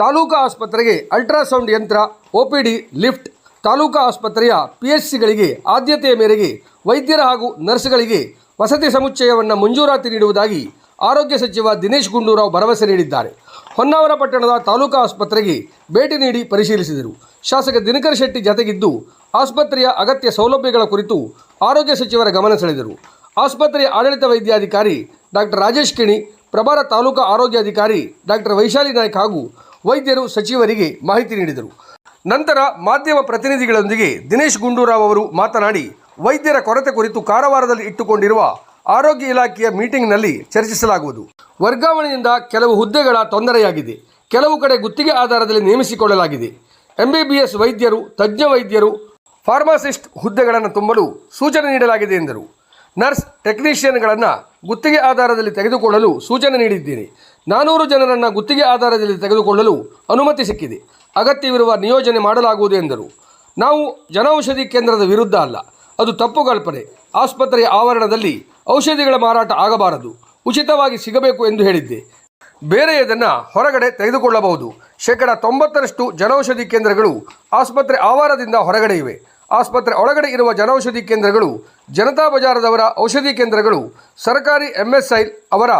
ತಾಲೂಕಾ ಆಸ್ಪತ್ರೆಗೆ ಅಲ್ಟ್ರಾಸೌಂಡ್ ಯಂತ್ರ OPD lift, taluka ಆಸ್ಪತ್ರೆಯ ಪಿಎಚ್ಸಿಗಳಿಗೆ ಆದ್ಯತೆಯ ಮೇರೆಗೆ ವೈದ್ಯರ ಹಾಗೂ ನರ್ಸ್ಗಳಿಗೆ ವಸತಿ ಸಮುಚ್ಚಯವನ್ನು ಮಂಜೂರಾತಿ ನೀಡುವುದಾಗಿ ಆರೋಗ್ಯ ಸಚಿವ ದಿನೇಶ್ ಗುಂಡೂರಾವ್ ಭರವಸೆ ನೀಡಿದ್ದಾರೆ. ಹೊನ್ನಾವರ ಪಟ್ಟಣದ ತಾಲೂಕಾ ಆಸ್ಪತ್ರೆಗೆ ಭೇಟಿ ನೀಡಿ ಪರಿಶೀಲಿಸಿದರು. ಶಾಸಕ ದಿನಕರ್ ಶೆಟ್ಟಿ ಜತೆಗಿದ್ದು, ಆಸ್ಪತ್ರೆಯ ಅಗತ್ಯ ಸೌಲಭ್ಯಗಳ ಕುರಿತು ಆರೋಗ್ಯ ಸಚಿವರ ಗಮನ ಸೆಳೆದರು. ಆಸ್ಪತ್ರೆಯ ಆಡಳಿತ ವೈದ್ಯಾಧಿಕಾರಿ ಡಾಕ್ಟರ್ ರಾಜೇಶ್ ಕಿಣಿ, ಪ್ರಭಾರ ತಾಲೂಕಾ ಆರೋಗ್ಯಾಧಿಕಾರಿ ಡಾಕ್ಟರ್ ವೈಶಾಲಿ ನಾಯ್ಕ ಹಾಗೂ ವೈದ್ಯರು ಸಚಿವರಿಗೆ ಮಾಹಿತಿ ನೀಡಿದರು. ನಂತರ ಮಾಧ್ಯಮ ಪ್ರತಿನಿಧಿಗಳೊಂದಿಗೆ ದಿನೇಶ್ ಗುಂಡೂರಾವ್ ಅವರು ಮಾತನಾಡಿ, ವೈದ್ಯರ ಕೊರತೆ ಕುರಿತು ಕಾರವಾರದಲ್ಲಿ ಇಟ್ಟುಕೊಂಡಿರುವ ಆರೋಗ್ಯ ಇಲಾಖೆಯ ಮೀಟಿಂಗ್ನಲ್ಲಿ ಚರ್ಚಿಸಲಾಗುವುದು. ವರ್ಗಾವಣೆಯಿಂದ ಕೆಲವು ಹುದ್ದೆಗಳ ತೊಂದರೆಯಾಗಿದೆ. ಕೆಲವು ಕಡೆ ಗುತ್ತಿಗೆ ಆಧಾರದಲ್ಲಿ ನೇಮಿಸಿಕೊಳ್ಳಲಾಗಿದೆ. ಎಂಬಿಬಿಎಸ್ ವೈದ್ಯರು, ತಜ್ಞ ವೈದ್ಯರು, ಫಾರ್ಮಾಸಿಸ್ಟ್ ಹುದ್ದೆಗಳನ್ನು ತುಂಬಲು ಸೂಚನೆ ನೀಡಲಾಗಿದೆ ಎಂದರು. ನರ್ಸ್ ಟೆಕ್ನಿಷಿಯನ್ಗಳನ್ನು ಗುತ್ತಿಗೆ ಆಧಾರದಲ್ಲಿ ತೆಗೆದುಕೊಳ್ಳಲು ಸೂಚನೆ ನೀಡಿದ್ದೇನೆ. ನಾನೂರು ಜನರನ್ನು ಗುತ್ತಿಗೆ ಆಧಾರದಲ್ಲಿ ತೆಗೆದುಕೊಳ್ಳಲು ಅನುಮತಿ ಸಿಕ್ಕಿದೆ. ಅಗತ್ಯವಿರುವ ನಿಯೋಜನೆ ಮಾಡಲಾಗುವುದು ಎಂದರು. ನಾವು ಜನೌಷಧಿ ಕೇಂದ್ರದ ವಿರುದ್ಧ ಅಲ್ಲ, ಅದು ತಪ್ಪು ಕಲ್ಪನೆ. ಆಸ್ಪತ್ರೆಯ ಆವರಣದಲ್ಲಿ ಔಷಧಿಗಳ ಮಾರಾಟ ಆಗಬಾರದು. ಉಚಿತವಾಗಿ ಸಿಗಬೇಕು ಎಂದು ಹೇಳಿದ್ದೆ. ಬೇರೆಯದನ್ನು ಹೊರಗಡೆ ತೆಗೆದುಕೊಳ್ಳಬಹುದು. ಶೇಕಡ ತೊಂಬತ್ತರಷ್ಟು ಜನೌಷಧಿ ಕೇಂದ್ರಗಳು ಆಸ್ಪತ್ರೆ ಆವಾರದಿಂದ ಹೊರಗಡೆ ಇವೆ. ಆಸ್ಪತ್ರೆ ಒಳಗಡೆ ಇರುವ ಜನೌಷಧಿ ಕೇಂದ್ರಗಳು, ಜನತಾ ಬಜಾರದವರ ಔಷಧಿ ಕೇಂದ್ರಗಳು, ಸರ್ಕಾರಿ ಎಂಎಸ್ಐ ಅವರ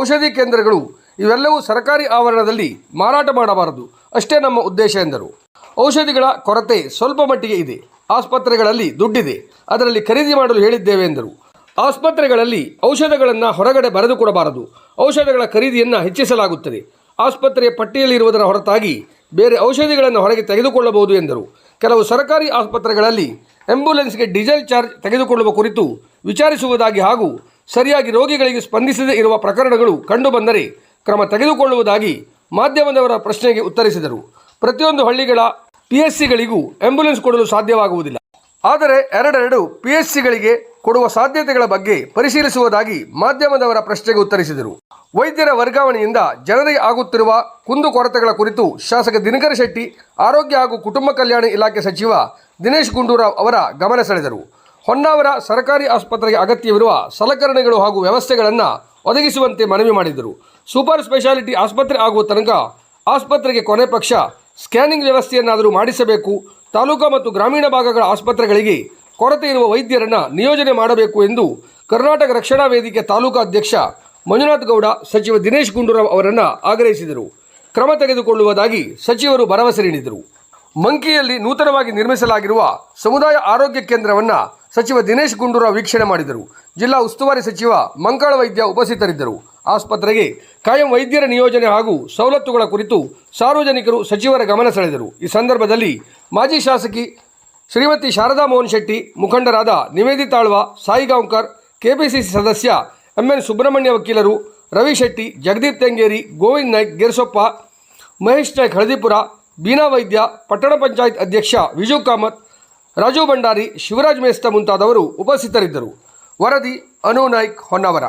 ಔಷಧಿ ಕೇಂದ್ರಗಳು ಇವೆಲ್ಲವೂ ಸರ್ಕಾರಿ ಆವರಣದಲ್ಲಿ ಮಾರಾಟ ಮಾಡಬಾರದು. ಅಷ್ಟೇ ನಮ್ಮ ಉದ್ದೇಶ ಎಂದರು. ಔಷಧಿಗಳ ಕೊರತೆ ಸ್ವಲ್ಪ ಮಟ್ಟಿಗೆ ಇದೆ. ಆಸ್ಪತ್ರೆಗಳಲ್ಲಿ ದುಡ್ಡಿದೆ. ಅದರಲ್ಲಿ ಖರೀದಿ ಮಾಡಲು ಹೇಳಿದ್ದೇವೆ ಎಂದರು. ಆಸ್ಪತ್ರೆಗಳಲ್ಲಿ ಔಷಧಗಳನ್ನು ಹೊರಗಡೆ ಬರೆದುಕೊಡಬಾರದು. ಔಷಧಗಳ ಖರೀದಿಯನ್ನು ಹೆಚ್ಚಿಸಲಾಗುತ್ತದೆ. ಆಸ್ಪತ್ರೆಯ ಪಟ್ಟಿಯಲ್ಲಿರುವುದರ ಹೊರತಾಗಿ ಬೇರೆ ಔಷಧಿಗಳನ್ನು ಹೊರಗೆ ತೆಗೆದುಕೊಳ್ಳಬಹುದು ಎಂದರು. ಕೆಲವು ಸರ್ಕಾರಿ ಆಸ್ಪತ್ರೆಗಳಲ್ಲಿ ಆಂಬ್ಯುಲೆನ್ಸ್ಗೆ ಡೀಸೆಲ್ ಚಾರ್ಜ್ ತೆಗೆದುಕೊಳ್ಳುವ ಕುರಿತು ವಿಚಾರಿಸುವುದಾಗಿ ಹಾಗೂ ಸರಿಯಾಗಿ ರೋಗಿಗಳಿಗೆ ಸ್ಪಂದಿಸದೇ ಇರುವ ಪ್ರಕರಣಗಳು ಕಂಡುಬಂದರೆ ಕ್ರಮ ತೆಗೆದುಕೊಳ್ಳುವುದಾಗಿ ಮಾಧ್ಯಮದವರ ಪ್ರಶ್ನೆಗೆ ಉತ್ತರಿಸಿದರು. ಪ್ರತಿಯೊಂದು ಹಳ್ಳಿಗಳ ಪಿ ಎಸ್ ಸಿಗಳಿಗೂ ಆಂಬ್ಯುಲೆನ್ಸ್ ಕೊಡಲು ಸಾಧ್ಯವಾಗುವುದಿಲ್ಲ. ಆದರೆ ಎರಡೆರಡು ಪಿ ಎಸ್ ಸಿಗಳಿಗೆ ಕೊಡುವ ಸಾಧ್ಯತೆಗಳ ಬಗ್ಗೆ ಪರಿಶೀಲಿಸುವುದಾಗಿ ಮಾಧ್ಯಮದವರ ಪ್ರಶ್ನೆಗೆ ಉತ್ತರಿಸಿದರು. ವೈದ್ಯರ ವರ್ಗಾವಣೆಯಿಂದ ಜನರಿಗೆ ಆಗುತ್ತಿರುವ ಕುಂದುಕೊರತೆಗಳ ಕುರಿತು ಶಾಸಕ ದಿನಕರ ಶೆಟ್ಟಿ, ಆರೋಗ್ಯ ಹಾಗೂ ಕುಟುಂಬ ಕಲ್ಯಾಣ ಇಲಾಖೆ ಸಚಿವ ದಿನೇಶ್ ಗುಂಡೂರಾವ್ ಅವರ ಗಮನ ಸೆಳೆದರು. ಹೊನ್ನಾವರ ಸರ್ಕಾರಿ ಆಸ್ಪತ್ರೆಗೆ ಅಗತ್ಯವಿರುವ ಸಲಕರಣೆಗಳು ಹಾಗೂ ವ್ಯವಸ್ಥೆಗಳನ್ನು ಒದಗಿಸುವಂತೆ ಮನವಿ ಮಾಡಿದರು. ಸೂಪರ್ ಸ್ಪೆಷಾಲಿಟಿ ಆಸ್ಪತ್ರೆ ಆಗುವ ತನಕ ಆಸ್ಪತ್ರೆಗೆ ಕೊನೆ ಪಕ್ಷ ಸ್ಕ್ಯಾನಿಂಗ್ ವ್ಯವಸ್ಥೆಯನ್ನಾದರೂ ಮಾಡಿಸಬೇಕು. ತಾಲೂಕಾ ಮತ್ತು ಗ್ರಾಮೀಣ ಭಾಗಗಳ ಆಸ್ಪತ್ರೆಗಳಿಗೆ ಕೊರತೆ ಇರುವ ವೈದ್ಯರನ್ನು ನಿಯೋಜನೆ ಮಾಡಬೇಕು ಎಂದು ಕರ್ನಾಟಕ ರಕ್ಷಣಾ ವೇದಿಕೆ ತಾಲೂಕಾ ಅಧ್ಯಕ್ಷ ಮಂಜುನಾಥ್ ಗೌಡ, ಸಚಿವ ದಿನೇಶ್ ಗುಂಡೂರಾವ್ ಅವರನ್ನು ಆಗ್ರಹಿಸಿದರು. ಕ್ರಮ ತೆಗೆದುಕೊಳ್ಳುವುದಾಗಿ ಸಚಿವರು ಭರವಸೆ ನೀಡಿದರು. ಮಂಕಿಯಲ್ಲಿ ನೂತನವಾಗಿ ನಿರ್ಮಿಸಲಾಗಿರುವ ಸಮುದಾಯ ಆರೋಗ್ಯ ಕೇಂದ್ರವನ್ನು ಸಚಿವ ದಿನೇಶ್ ಗುಂಡೂರಾವ್ ವೀಕ್ಷಣೆ ಮಾಡಿದರು. ಜಿಲ್ಲಾ ಉಸ್ತುವಾರಿ ಸಚಿವ ಮಂಕಾಳ ವೈದ್ಯ ಉಪಸ್ಥಿತರಿದ್ದರು. ಆಸ್ಪತ್ರೆಗೆ ಕಾಯಂ ವೈದ್ಯರ ನಿಯೋಜನೆ ಹಾಗೂ ಸವಲತ್ತುಗಳ ಕುರಿತು ಸಾರ್ವಜನಿಕರು ಸಚಿವರ ಗಮನ ಸೆಳೆದರು. ಈ ಸಂದರ್ಭದಲ್ಲಿ ಮಾಜಿ ಶಾಸಕಿ ಶ್ರೀಮತಿ ಶಾರದಾ ಮೋಹನ್ ಶೆಟ್ಟಿ, ಮುಖಂಡರಾದ ನಿವೇದಿತಾಳ್ವ ಸಾಯಿಗಾಂವ್ಕರ್ ಕೆಪಿಸಿಸಿ ಸದಸ್ಯ ಎಂಎನ್ ಸುಬ್ರಹ್ಮಣ್ಯ ವಕೀಲರು ರವಿ ಶೆಟ್ಟಿ, ಜಗದೀಪ್ ತೆಂಗೇರಿ, ಗೋವಿಂದ್ ನಾಯ್ಕ್, ಗಿರ್ಸೊಪ್ಪ, ಮಹೇಶ್ ನಾಯ್ಕ್ ಹಳದಿಪುರ, ಬೀನಾ ವೈದ್ಯ, ಪಟ್ಟಣ ಪಂಚಾಯತ್ ಅಧ್ಯಕ್ಷ ವಿಜು ಕಾಮತ್ ರಾಜು ಭಂಡಾರಿ ಶಿವರಾಜ್ ಮೇಸ್ತ ಮುಂತಾದವರು ಉಪಸ್ಥಿತರಿದ್ದರು. ವರದಿ ಅನು ನಾಯ್ಕ್ ಹೊನ್ನಾವರ.